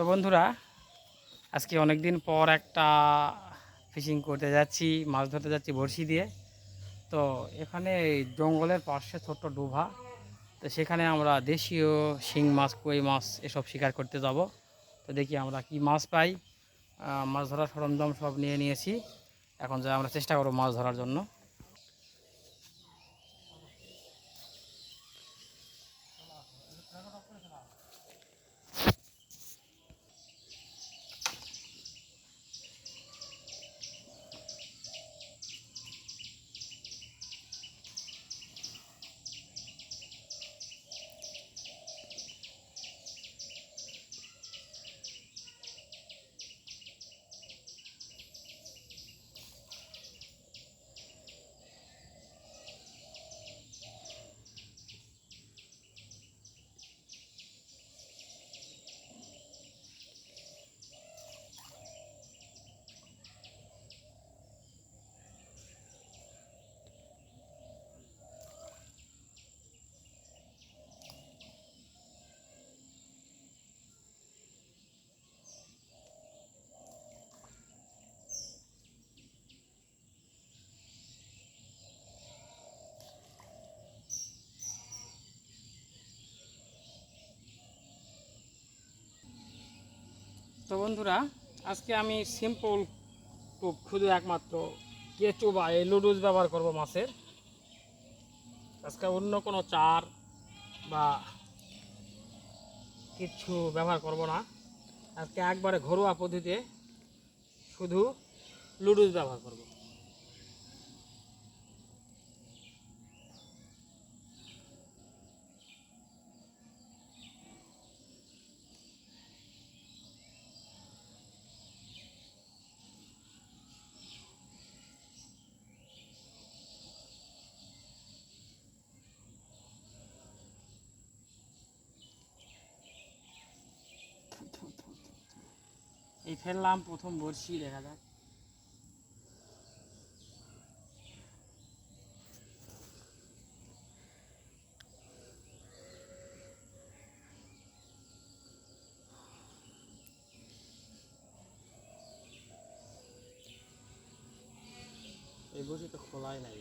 তো বন্ধুরা, আজকে অনেক দিন পর একটা ফিশিং করতে যাচ্ছি, মাছ ধরতে যাচ্ছি বড়শি দিয়ে। তো এখানে জঙ্গলের পাশে ছোট্ট ডোভা তো সেখানে আমরা দেশীয় শিং মাছ, কই মাছ এসব শিকার করতে যাব। তো দেখি আমরা কি মাছ পাই। মাছ ধরার সরঞ্জাম সব নিয়ে নিয়েছি। এখন যা আমরা চেষ্টা করব মাছ ধরার জন্য। তো বন্ধুরা, আজকে আমি সিম্পল টোপ শুধু একমাত্র কেঁচু বা এই লুডুস ব্যবহার করব মাছের। আজকে অন্য কোনো চার বা কিছু ব্যবহার করব না। আজকে একবারে ঘরোয়া পদ্ধতিতে শুধু লুডুস ব্যবহার করব। এই ফেললাম প্রথম বড়শি দেখা যাক। এই বসে তো খোলাই নাই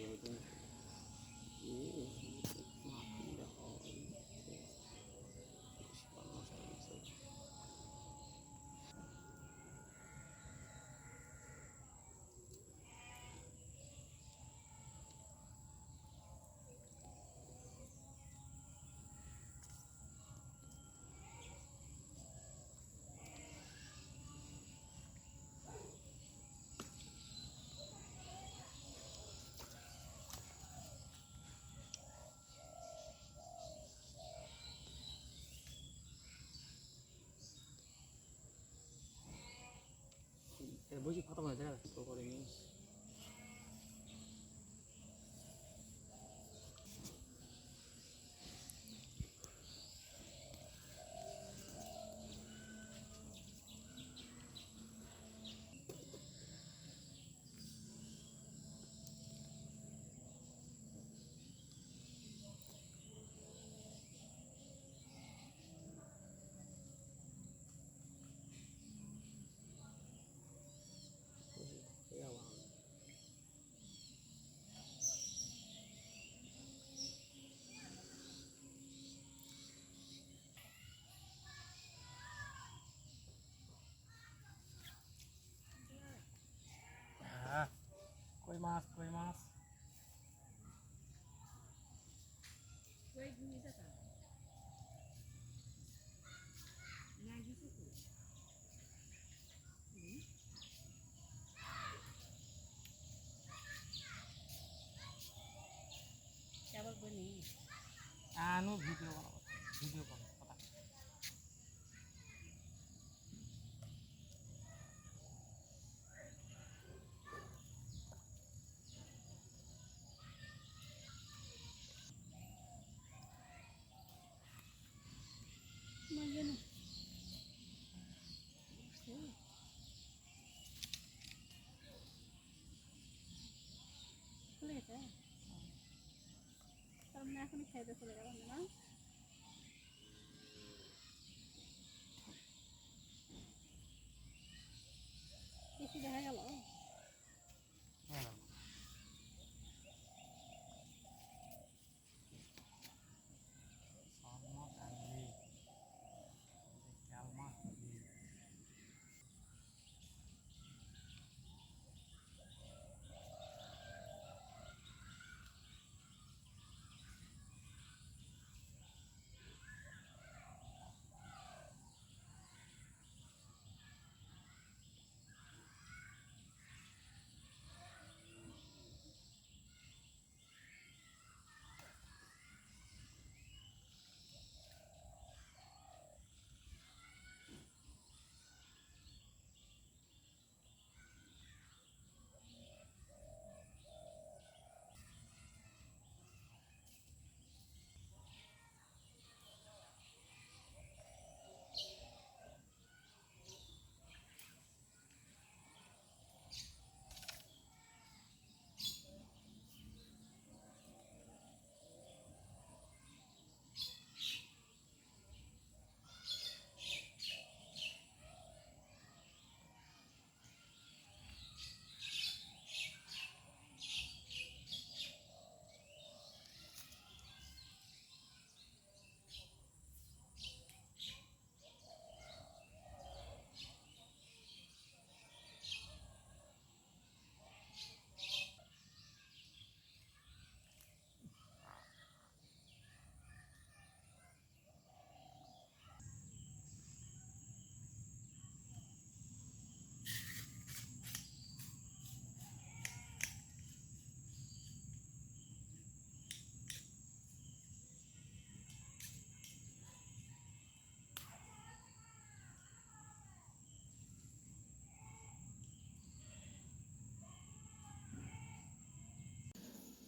Yeah. মাছ কই মাছ আনু ভিডিও বানাবো ভিডিও বানাবো এখনই খাইতে চলে গেলাম না?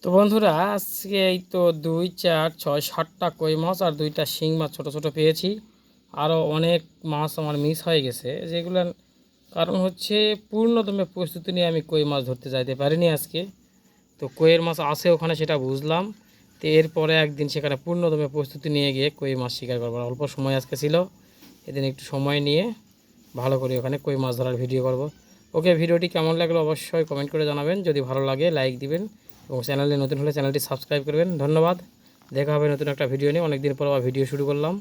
তো বন্ধুরা, আজকে এই তো দুই, চার, ছয়, সাতটা কই মাছ আর দুইটা শিং মাছ ছোটো ছোটো পেয়েছি। আরও অনেক মাছ আমার মিস হয়ে গেছে যেগুলো কারণ হচ্ছে পূর্ণদমে প্রস্তুতি নিয়ে আমি কই মাছ ধরতে যাইতে পারিনি আজকে। তো কইয়ের মাছ আছে ওখানে সেটা বুঝলাম। তো এরপরে একদিন সেখানে পূর্ণদমে প্রস্তুতি নিয়ে গিয়ে কই মাছ শিকার করব। অল্প সময় আজকে ছিল, এদিন একটু সময় নিয়ে ভালো করে ওখানে কই মাছ ধরার ভিডিও করব। ওকে, ভিডিওটি কেমন লাগল অবশ্যই কমেন্ট করে জানাবেন। যদি ভালো লাগে লাইক দিবেন। এবং চ্যানেলে নতুন হলে চ্যানেলটি সাবস্ক্রাইব করবেন। ধন্যবাদ। দেখা হবে নতুন একটা ভিডিও নিয়ে। অনেকদিন পর আবার ভিডিও শুরু করলাম।